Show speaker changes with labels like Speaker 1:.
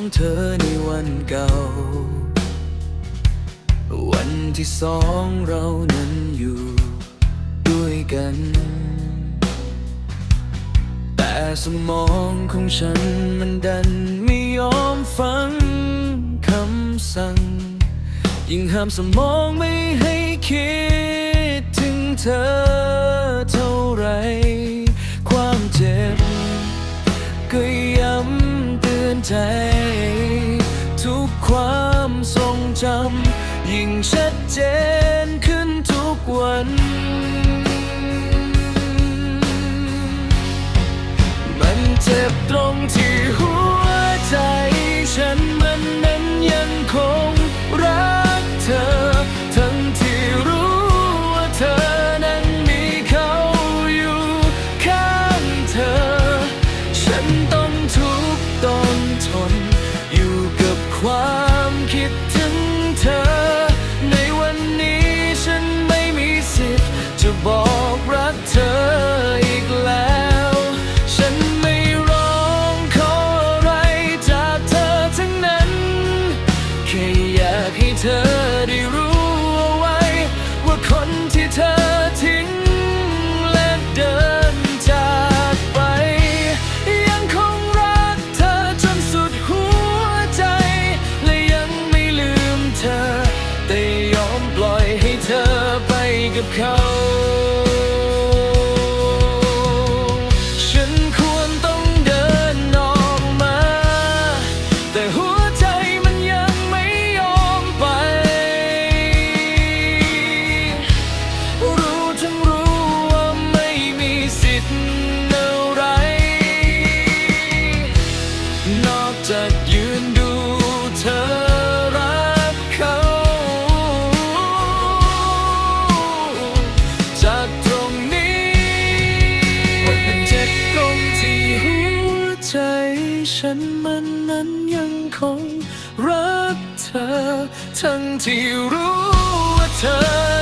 Speaker 1: ของเธอในวันเก่า วันที่สองเรานั้นอยู่ด้วยกัน แต่สมองของฉันมันดันไม่ยอมฟังคำสั่ง ยิ่งห้ามสมองไม่ให้คิดถึงเธอเท่าไร ความเจ็บก็ย้ำเตือนใจ จนขึ้นทุกวัน มันเจ็บตรงที่ กับเขา ฉันควรต้องเดินออกมา แต่หัวใจมันยังไม่ยอมไป รู้ทั้งรู้ว่าไม่มีสิทธิ์อะไร นอกจากยืนดู ฉันมันนั้นยังคงรักเธอ ทั้งที่รู้ว่าเธอ